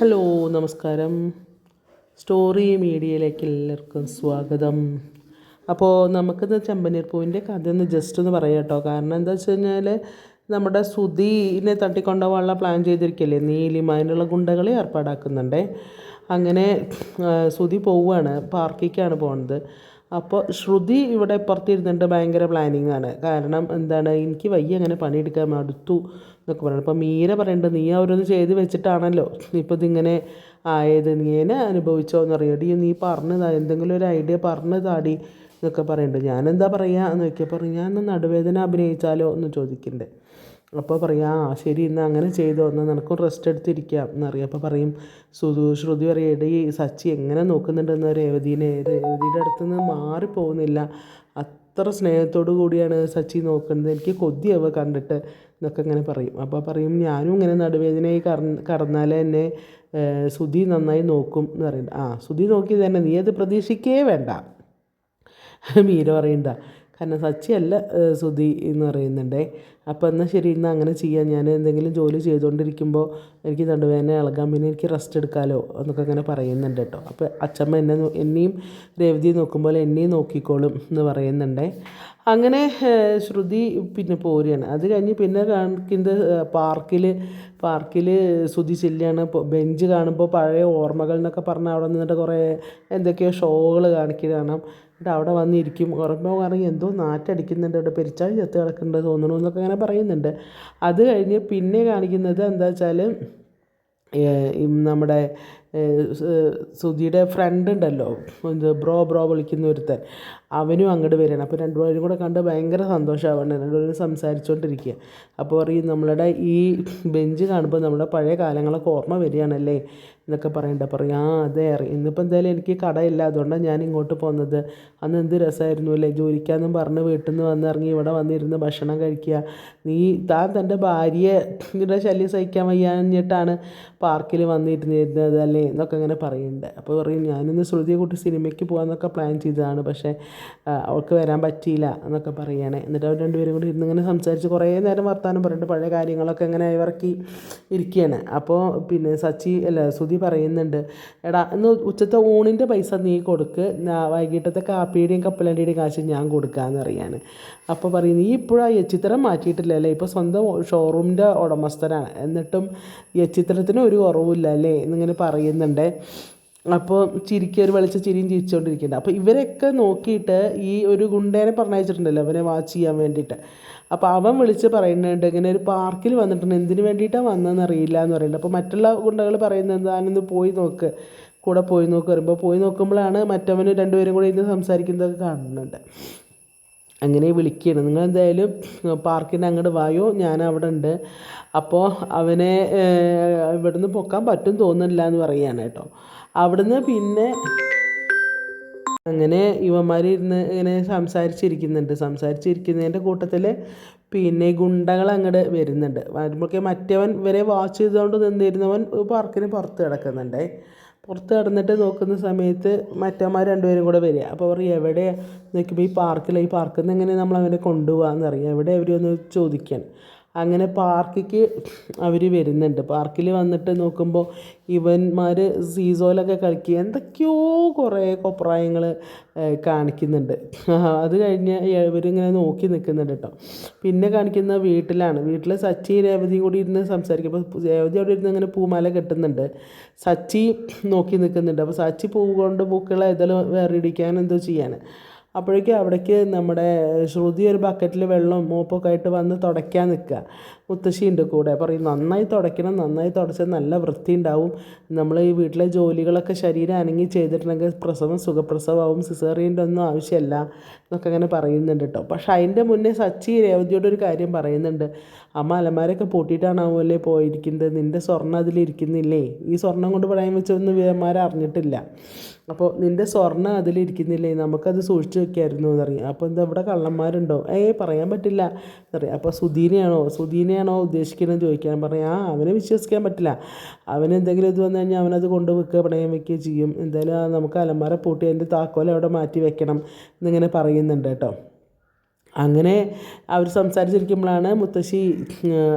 Hello നമസ്കാരം. Story മീഡിയയിലേക്ക് എല്ലാവർക്കും സ്വാഗതം. അപ്പോൾ നമുക്കിന്ന് ചെമ്പനീർ പൂവിന്റെ കഥ ഒന്ന് ജസ്റ്റ് ഒന്ന് പറയാം കേട്ടോ. കാരണം എന്താ വെച്ച് കഴിഞ്ഞാൽ നമ്മുടെ സുധീനെ തട്ടിക്കൊണ്ടുപോകാനുള്ള പ്ലാൻ ചെയ്തിരിക്കില്ലേ? നീലിമ അതിനുള്ള ഗുണ്ടകളെ ഏർപ്പാടാക്കുന്നുണ്ടേ. അങ്ങനെ സുധി പോവുകയാണ് പാർക്കിക്കാണ് പോകുന്നത് അപ്പോൾ ശ്രുതി ഇവിടെ പുറത്തിരുന്നിട്ട് ഭയങ്കര പ്ലാനിങ്ങാണ് കാരണം എന്താണ് എനിക്ക് വയ്യ അങ്ങനെ പണിയെടുക്കാൻ മടുത്തു. എന്നൊക്കെ പറയുന്നത് അപ്പോൾ മീര പറയുന്നുണ്ട് നീ അവരൊന്ന് ചെയ്ത് വെച്ചിട്ടാണല്ലോ. ഇപ്പോൾ ഇതിങ്ങനെ ആയത്. നീ എന്നെ അനുഭവിച്ചോ എന്നറിയാം ഡി നീ പറഞ്ഞതാ എന്തെങ്കിലും ഒരു ഐഡിയ പറഞ്ഞു താടി എന്നൊക്കെ പറയുന്നുണ്ട് ഞാനെന്താ പറയുക എന്ന് നോക്കിയപ്പോൾ പറഞ്ഞു ഞാൻ നടുവേദന അഭിനയിച്ചാലോ? എന്ന് ചോദിക്കണ്ടേ. അപ്പോൾ പറയാം ആ ശരി ഇന്ന് അങ്ങനെ ചെയ്തോ. എന്നാൽ നിനക്കും റെസ്റ്റ് എടുത്തിരിക്കാം എന്നറിയാം. അപ്പോൾ പറയും സുധു ശ്രുതി പറയും ഈ സച്ചി എങ്ങനെ നോക്കുന്നുണ്ടെന്ന്? രേവതീനെ രേവതിയുടെ അടുത്ത് നിന്ന് മാറിപ്പോകുന്നില്ല അത്ര സ്നേഹത്തോടു കൂടിയാണ് സച്ചി നോക്കുന്നത്. എനിക്ക് കൊതിയാവുക കണ്ടിട്ട് എന്നൊക്കെ ഇങ്ങനെ പറയും. അപ്പോൾ പറയും ഞാനും ഇങ്ങനെ നടുവേദനയായി കറ കടന്നാൽ എന്നെ സുധി നന്നായി നോക്കും എന്ന് പറയുന്നത്. ആ സുധി നോക്കി തന്നെ നീ അത് പ്രതീക്ഷിക്കേ വേണ്ട മീര പറയണ്ട കാരണം സച്ചിയല്ല അല്ല സുധി എന്ന് പറയുന്നുണ്ടേ. അപ്പോൾ എന്നാൽ ശരി എന്നാൽ അങ്ങനെ ചെയ്യാം. ഞാൻ എന്തെങ്കിലും ജോലി ചെയ്തുകൊണ്ടിരിക്കുമ്പോൾ എനിക്ക് നടുവേദന ഇളകാം പിന്നെ എനിക്ക് റെസ്റ്റ് എടുക്കാമല്ലോ എന്നൊക്കെ അങ്ങനെ പറയുന്നുണ്ട് കേട്ടോ. അപ്പോൾ അച്ചമ്മ എന്നെ എന്നെയും രേവതിയെ നോക്കുമ്പോൾ എന്നെയും നോക്കിക്കോളും എന്ന് പറയുന്നുണ്ടേ. അങ്ങനെ ശ്രുതി പിന്നെ പോരുകയാണ്. അത് കഴിഞ്ഞ് പിന്നെ കാണിക്കുന്നത് പാർക്കിൽ പാർക്കിൽ ശ്രുതി ചെല്ലുകയാണ്. ബെഞ്ച് കാണുമ്പോൾ പഴയ ഓർമ്മകൾ എന്നൊക്കെ പറഞ്ഞ് അവിടെ നിന്നിട്ട് കുറേ എന്തൊക്കെയോ ഷോകൾ കാണിക്കുക കാണാം. എന്നിട്ട് അവിടെ വന്നിരിക്കും. ഓർമ്മ പറയും എന്തോ നാറ്റടിക്കുന്നുണ്ട്. അവിടെ പെരിച്ചാഴി ചത്ത് കിടക്കുന്നുണ്ട് തോന്നണു എന്നൊക്കെ അങ്ങനെ പറയുന്നുണ്ട്. അത് കഴിഞ്ഞ് പിന്നെ കാണിക്കുന്നത് എന്താ വെച്ചാൽ നമ്മുടെ സുധിയുടെ ഫ്രണ്ട് ഉണ്ടല്ലോ. ഇത് ബ്രോ ബ്രോ വിളിക്കുന്ന ഒരുത്തൻ. അവനും അങ്ങോട്ട് വരികയാണ്. അപ്പോൾ രണ്ടുപേരും കൂടെ കണ്ട് ഭയങ്കര സന്തോഷമാവാണ് രണ്ടുപേരും സംസാരിച്ചുകൊണ്ടിരിക്കുക അപ്പോൾ പറയും നമ്മളുടെ ഈ ബെഞ്ച് കാണുമ്പോൾ നമ്മുടെ പഴയ കാലങ്ങളൊക്കെ ഓർമ്മ വരികയാണല്ലേ? എന്നൊക്കെ പറയണ്ട. പറയും ആ അതെ. ഇന്നിപ്പോൾ എന്തായാലും എനിക്ക് കടയില്ല. അതുകൊണ്ടാണ് ഞാൻ ഇങ്ങോട്ട് പോകുന്നത് അന്ന് എന്ത് രസമായിരുന്നു അല്ലേ? ജോലിക്കാന്നും പറഞ്ഞ് വീട്ടിൽ നിന്ന് വന്നിറങ്ങി ഇവിടെ വന്നിരുന്ന് ഭക്ഷണം കഴിക്കുക. നീ താൻ തന്റെ ഭാര്യയുടെ ശല്യം സഹിക്കാൻ വയ്യാഞ്ഞിട്ടാണ് പാർക്കിൽ വന്നിരുന്നിരുന്നത് അല്ലേ? എന്നൊക്കെ അങ്ങനെ പറയുന്നുണ്ട് അപ്പോൾ പറയും ഞാനിന്ന് ശ്രുതിയെ കൂട്ടി സിനിമയ്ക്ക് പോകാമെന്നൊക്കെ പ്ലാൻ ചെയ്തതാണ്. പക്ഷേ അവൾക്ക് വരാൻ പറ്റിയില്ല. എന്നൊക്കെ പറയുകയാണെ എന്നിട്ട് അവർ രണ്ടുപേരും കൂടി ഇരുന്ന് ഇങ്ങനെ സംസാരിച്ച് കുറേ നേരം വർത്താനം പറഞ്ഞിട്ട് പഴയ കാര്യങ്ങളൊക്കെ ഇങ്ങനെ ഇറക്കി ഇരിക്കുകയാണ് അപ്പോൾ പിന്നെ സച്ചി അല്ല സുധി പറയുന്നുണ്ട്. എടാ ഇന്ന് ഉച്ചത്തെ ഊണിന്റെ പൈസ നീ കൊടുക്ക്. വൈകിട്ടത്തെ കാപ്പിയുടെയും കപ്പലണ്ടിയുടെയും കാശ് ഞാൻ കൊടുക്കാമെന്ന് അറിയാണ് അപ്പോൾ പറയും നീ ഇപ്പോഴും ആ മാറ്റിയിട്ടില്ല അല്ലേ? ഇപ്പോൾ സ്വന്തം ഷോറൂമിന്റെ ഉടമസ്ഥനാണ്. എന്നിട്ടും എച്ചിത്തരത്തിന് ഒരു കുറവില്ല അല്ലേ എന്നിങ്ങനെ പറയുന്നുണ്ട്. അപ്പോൾ ചിരിക്കുക ഒരു വെളിച്ച ചിരിയും ചിരിച്ചുകൊണ്ടിരിക്കുന്നുണ്ട് അപ്പോൾ ഇവരൊക്കെ നോക്കിയിട്ട് ഈ ഒരു ഗുണ്ടേനെ പറഞ്ഞയച്ചിട്ടുണ്ടല്ലോ അവനെ വാച്ച് ചെയ്യാൻ വേണ്ടിയിട്ട്. അപ്പോൾ അവൻ വിളിച്ച് പറയുന്നുണ്ട് ഇങ്ങനെ ഒരു പാർക്കിൽ വന്നിട്ടുണ്ട് എന്തിനു വേണ്ടിയിട്ടാണ് വന്നതെന്ന് അറിയില്ല എന്ന് പറയുന്നുണ്ട്. അപ്പോൾ മറ്റുള്ള ഗുണ്ടകൾ പറയുന്നത് താനൊന്ന് പോയി നോക്ക് കൂടെ പോയി നോക്ക് വരുമ്പോൾ പോയി നോക്കുമ്പോഴാണ് മറ്റവന് രണ്ടുപേരും കൂടി ഇരുന്ന് സംസാരിക്കുന്നതൊക്കെ കാണുന്നുണ്ട്. അങ്ങനെ വിളിക്കുകയാണ്. നിങ്ങൾ എന്തായാലും പാർക്കിന്റെ അങ്ങോട്ട് വായോ ഞാൻ അവിടെ ഉണ്ട്. അപ്പോൾ അവനെ ഇവിടുന്ന് പൊക്കാൻ പറ്റും തോന്നുന്നില്ല എന്ന് പറയുകയാണ് കേട്ടോ. അവിടുന്ന് പിന്നെ അങ്ങനെ ഇവന്മാർ ഇരുന്ന് ഇങ്ങനെ സംസാരിച്ചിരിക്കുന്നുണ്ട്. സംസാരിച്ചിരിക്കുന്നതിന്റെ കൂട്ടത്തിൽ പിന്നെ ഗുണ്ടകൾ അങ്ങോട്ട് വരുന്നുണ്ട്. വരുമ്പോഴേക്കും മറ്റവൻ ഇവരെ വാച്ച് ചെയ്തുകൊണ്ട് നിന്നിരുന്നവൻ പാർക്കിന് പുറത്ത് കിടക്കുന്നുണ്ട്. പുറത്ത് കിടന്നിട്ട് നോക്കുന്ന സമയത്ത് മറ്റന്മാർ രണ്ടുപേരും കൂടെ വരിക. അപ്പോൾ പറയും എവിടെ നോക്കുമ്പോൾ ഈ പാർക്കിൽ ഈ പാർക്കിൽ നിന്ന് എങ്ങനെ നമ്മൾ അവനെ കൊണ്ടുപോകാമെന്ന് അറിയാം. എവിടെ അവരൊന്ന് ചോദിക്കാൻ. അങ്ങനെ പാർക്കിക്ക് അവർ വരുന്നുണ്ട്. പാർക്കിൽ വന്നിട്ട് നോക്കുമ്പോൾ ഇവന്മാർ സീസോലൊക്കെ കളിക്കുക എന്തൊക്കെയോ കുറേ കൊപ്രായങ്ങൾ കാണിക്കുന്നുണ്ട്. അത് കഴിഞ്ഞ് ഇവരിങ്ങനെ നോക്കി നിൽക്കുന്നുണ്ട് കേട്ടോ. പിന്നെ കാണിക്കുന്ന വീട്ടിലാണ്. വീട്ടിൽ സച്ചി രേവതിയും കൂടി ഇരുന്ന് സംസാരിക്കും അപ്പോൾ രേവതി അവിടെ ഇരുന്ന് അങ്ങനെ പൂമാല കെട്ടുന്നുണ്ട്. സച്ചി നോക്കി നിൽക്കുന്നുണ്ട്. അപ്പോൾ സച്ചി പൂ കൊണ്ട് പൂക്കളെ ഏതെങ്കിലും വേറിടിക്കാൻ എന്തോ ചെയ്യാണ്. അപ്പോഴേക്കും അവിടേക്ക് നമ്മുടെ ശ്രുതി ഒരു ബക്കറ്റിൽ വെള്ളം മോപ്പൊക്കെ ആയിട്ട് വന്ന് തുടയ്ക്കാൻ നിൽക്കുക. മുത്തശ്ശിയുണ്ട് കൂടെ. പറയും നന്നായി തുടയ്ക്കണം നന്നായി തുടച്ചാൽ നല്ല വൃത്തി ഉണ്ടാവും നമ്മൾ ഈ വീട്ടിലെ ജോലികളൊക്കെ ശരീരം അനങ്ങി ചെയ്തിട്ടുണ്ടെങ്കിൽ പ്രസവം സുഖപ്രസവമാവും സിസേറിയന്റെ ഒന്നും ആവശ്യമില്ല എന്നൊക്കെ അങ്ങനെ പറയുന്നുണ്ട് കേട്ടോ. പക്ഷെ അതിന്റെ മുന്നേ സച്ചി രേവതിയോട് ഒരു കാര്യം പറയുന്നുണ്ട്. അമ്മ അലമാരൊക്കെ പൂട്ടിയിട്ടാണാവുമല്ലേ പോയിരിക്കുന്നത്? നിന്റെ സ്വർണം അതിലിരിക്കുന്നില്ലേ ഈ സ്വർണം കൊണ്ട് പറയാൻ വെച്ചൊന്നും വീരന്മാരെ അറിഞ്ഞിട്ടില്ല. അപ്പോൾ നിന്റെ സ്വർണം അതിലിരിക്കുന്നില്ലേ നമുക്കത് സൂക്ഷിച്ച് വെക്കായിരുന്നു എന്നറിയാം അപ്പോൾ എന്താ ഇവിടെ കള്ളന്മാരുണ്ടോ? ഏയ് പറയാൻ പറ്റില്ല എന്നറിയാം അപ്പോൾ സുധീനെയാണോ? സുധീനെയാണോ ഉദ്ദേശിക്കുന്നത് ചോദിക്കാൻ? പറഞ്ഞാൽ ആ അവനെ വിശ്വസിക്കാൻ പറ്റില്ല. അവന് എന്തെങ്കിലും ഇത് വന്നു കഴിഞ്ഞാൽ അവനത് കൊണ്ട് വെക്കുക പണയം വെക്കുകയും ചെയ്യും. എന്തായാലും നമുക്ക് അലമാര പൂട്ടി അതിന്റെ താക്കോൽ അവിടെ മാറ്റി വെക്കണം എന്നിങ്ങനെ പറയുന്നുണ്ട് കേട്ടോ. അങ്ങനെ അവർ സംസാരിച്ചിരിക്കുമ്പോഴാണ് മുത്തശ്ശി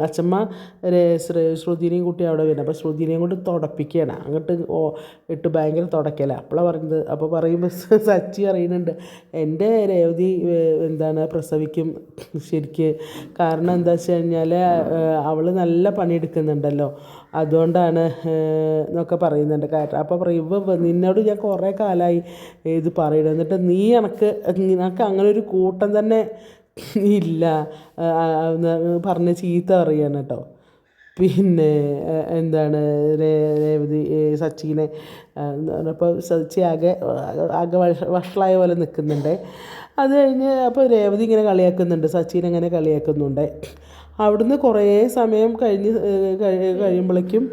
അച്ചമ്മ ശ്രുതിനെയും കൂട്ടി അവിടെ വരുന്നത്. അപ്പോൾ ശ്രുതിനെയും കൊണ്ട് തുടപ്പിക്കുകയാണ്. അങ്ങോട്ട് ഓ ഇട്ട് ഭയങ്കര തുടക്കല. അപ്പോഴാണ് പറയുന്നത്. അപ്പോൾ പറയുമ്പോൾ സച്ചി അറിയുന്നുണ്ട് എന്റെ രേവതി എന്താണ് പ്രസവിക്കും ശരിക്ക്. കാരണം എന്താ വെച്ച് കഴിഞ്ഞാൽ അവൾ നല്ല പണിയെടുക്കുന്നുണ്ടല്ലോ. അതുകൊണ്ടാണ് എന്നൊക്കെ പറയുന്നുണ്ട് കാരണം അപ്പോൾ പറയും ഇവ നിന്നോട് ഞാൻ കുറേ കാലമായി ഇത് പറയണം. എന്നിട്ട് നീ എനക്ക് നിനക്ക് അങ്ങനെ ഒരു കൂട്ടം തന്നെ ഇല്ല പറഞ്ഞ ചീത്ത പറയാണ് കേട്ടോ. പിന്നെ എന്താണ് രേവതി സച്ചിനെ അപ്പോൾ സച്ചി ആകെ ആകെ വഷളായ പോലെ നിൽക്കുന്നുണ്ട് അത് കഴിഞ്ഞ് അപ്പോൾ രേവതി ഇങ്ങനെ കളിയാക്കുന്നുണ്ട് സച്ചിനെ ഇങ്ങനെ കളിയാക്കുന്നുണ്ട്. അവിടുന്ന് കുറേ സമയം കഴിഞ്ഞ് കഴിയുമ്പോഴേക്കും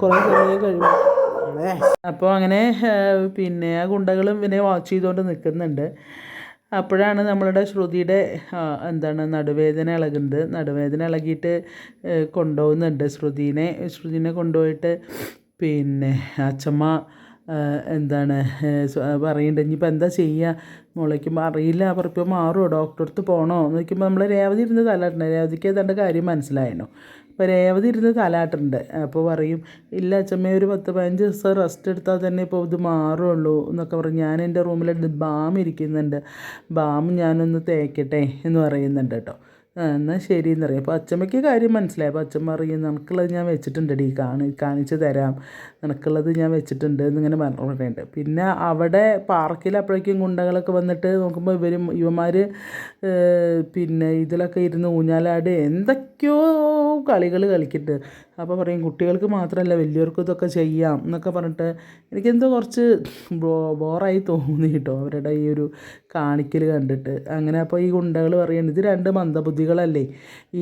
കുറേ സമയം കഴിയുമ്പോൾ അപ്പോൾ അങ്ങനെ പിന്നെ ആ ഗുണ്ടകളും പിന്നെ വാച്ച് ചെയ്തുകൊണ്ട് നിൽക്കുന്നുണ്ട്. അപ്പോഴാണ് നമ്മളുടെ ശ്രുതിയുടെ എന്താണ് നടുവേദന ഇളകുന്നത്. നടുവേദന ഇളകിയിട്ട് കൊണ്ടുപോകുന്നുണ്ട് ശ്രുതിനെ. ശ്രുതിനെ കൊണ്ടുപോയിട്ട് പിന്നെ അച്ചമ്മ എന്താണ് പറയുന്നുണ്ട് ഇനിയിപ്പോൾ എന്താ ചെയ്യുക മുളയ്ക്കുമ്പോൾ അറിയില്ല പറയപ്പോൾ മാറുമോ ഡോക്ടറെ അടുത്ത് പോകണോ എന്ന് ചോദിക്കുമ്പോൾ നമ്മൾ രേവതി ഇരുന്ന് തലാട്ടുണ്ട്. രേവതിക്ക് ഏതാണ്ട് കാര്യം മനസ്സിലായിരുന്നു അപ്പോൾ രേവതി ഇരുന്ന് തലാട്ടുണ്ട്. അപ്പോൾ പറയും ഇല്ല അച്ഛമ്മേ ഒരു പത്ത് പതിനഞ്ച് ദിവസം റെസ്റ്റ് എടുത്താൽ തന്നെ ഇപ്പോൾ ഇത് മാറുള്ളൂ എന്നൊക്കെ പറയും. ഞാൻ എന്റെ റൂമിൽ ബാം ഇരിക്കുന്നുണ്ട്. ബാം ഞാനൊന്ന് തേക്കട്ടെ എന്ന് പറയുന്നുണ്ട് കേട്ടോ. എന്നാൽ ശരി എന്ന് പറയും അപ്പോൾ അച്ചമ്മയ്ക്ക് കാര്യം മനസ്സിലായി. അപ്പോൾ അച്ഛമ്മ അറിയും നിനക്കുള്ളത് ഞാൻ വെച്ചിട്ടുണ്ട് ഡി കാണി കാണിച്ച് തരാം. നിനക്കുള്ളത് ഞാൻ വെച്ചിട്ടുണ്ട് എന്നിങ്ങനെ പറഞ്ഞിട്ടുണ്ട് പിന്നെ അവിടെ പാർക്കിൽ അപ്പോഴേക്കും ഗുണ്ടകളൊക്കെ വന്നിട്ട് നോക്കുമ്പോൾ ഇവരും ഇവന്മാർ പിന്നെ ഇതിലൊക്കെ ഇരുന്ന് ഊഞ്ഞാലാട്. എന്തൊക്കെയോ കളികൾ കളിക്കുന്നുണ്ട് അപ്പോൾ പറയും കുട്ടികൾക്ക് മാത്രമല്ല വലിയവർക്കും ഇതൊക്കെ ചെയ്യാം എന്നൊക്കെ പറഞ്ഞിട്ട് എനിക്കെന്തോ കുറച്ച് ബോറായി തോന്നി കേട്ടോ അവരുടെ ഈ ഒരു കാണിക്കൽ കണ്ടിട്ട്. അങ്ങനെ അപ്പോൾ ഈ ഗുണ്ടകൾ പറയുന്നത് ഇത് രണ്ട് മന്ദബുദ്ധികളല്ലേ?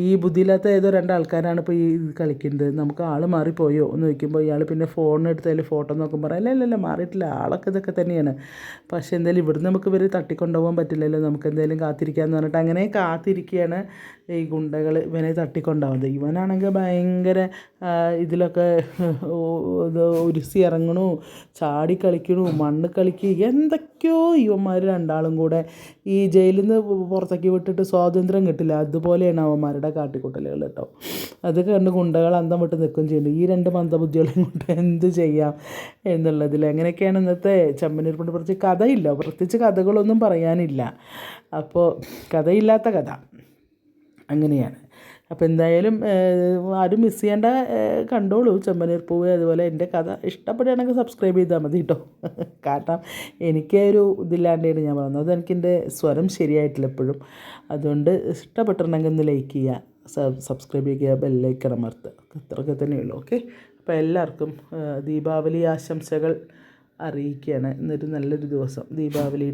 ഈ ബുദ്ധിയില്ലാത്ത ഏതോ രണ്ട് ആൾക്കാരാണ് ഇപ്പോൾ ഈ കളിക്കുന്നത് നമുക്ക് ആൾ മാറിപ്പോയോ? എന്ന് ചോദിക്കുമ്പോൾ ഇയാൾ പിന്നെ ഫോൺ അതിൽ ഫോട്ടോ നോക്കുമ്പോൾ പറയാം അല്ല അല്ല മാറിയിട്ടില്ല. ആളൊക്കെ ഇതൊക്കെ തന്നെയാണ്. പക്ഷേ എന്തായാലും ഇവിടുന്ന് നമുക്ക് ഇവർ തട്ടിക്കൊണ്ടുപോകാൻ പറ്റില്ലല്ലോ. നമുക്ക് എന്തായാലും കാത്തിരിക്കാമെന്ന് പറഞ്ഞിട്ട് അങ്ങനെ കാത്തിരിക്കുകയാണ് ഈ ഗുണ്ടകൾ ഇവനെ തട്ടിക്കൊണ്ടാവുന്നത്. ഇവനാണെങ്കിൽ ഭയങ്കര ഇതിലൊക്കെ ഇത് ഉരുസി ഇറങ്ങണു ചാടി കളിക്കണു മണ്ണ് കളിക്കുക എന്തൊക്കെയോ ഇവന്മാർ രണ്ടാളും കൂടെ ഈ ജയിലിൽ നിന്ന് പുറത്തേക്ക് വിട്ടിട്ട് സ്വാതന്ത്ര്യം കിട്ടില്ല. അതുപോലെയാണ് അവന്മാരുടെ കാട്ടിക്കൂട്ടലുകൾ കേട്ടോ. അത് കണ്ട് ഗുണ്ടകൾ അന്തം വിട്ട് നിൽക്കുകയും ചെയ്യുന്നുണ്ട് ഈ രണ്ട് മന്ദബുദ്ധികളെയും കൊണ്ട് എന്ത് ചെയ്യാം എന്നുള്ളതിൽ എങ്ങനെയൊക്കെയാണ് ഇന്നത്തെ ചമ്മനീർ കൊണ്ട് കുറച്ച് കഥയില്ല. പ്രത്യേകിച്ച് കഥകളൊന്നും പറയാനില്ല. അപ്പോൾ കഥയില്ലാത്ത കഥ. അങ്ങനെയാണ്. അപ്പോൾ എന്തായാലും ആരും മിസ് ചെയ്യേണ്ട കണ്ടോളൂ. ചെമ്പനീർ പൂവ് അതുപോലെ എന്റെ കഥ. ഇഷ്ടപ്പെടുകയാണെങ്കിൽ സബ്സ്ക്രൈബ് ചെയ്താൽ മതി കേട്ടോ കാരണം എനിക്ക് ഒരു ഇതില്ലാണ്ടാണ് ഞാൻ അത് എനിക്ക് എന്റെ സ്വരം ശരിയായിട്ടില്ല എപ്പോഴും. അതുകൊണ്ട് ഇഷ്ടപ്പെട്ടിട്ടുണ്ടെങ്കിൽ ഒന്ന് ലൈക്ക് ചെയ്യുക. സബ് സബ്സ്ക്രൈബ് ചെയ്യുക. ബെല്ലൈക്കൺ അമർത്തുക. അത്രയൊക്കെ തന്നെയുള്ളൂ ഓക്കെ അപ്പോൾ എല്ലാവർക്കും ദീപാവലി ആശംസകൾ അറിയിക്കുകയാണ്. ഇന്നൊരു നല്ലൊരു ദിവസം. ദീപാവലി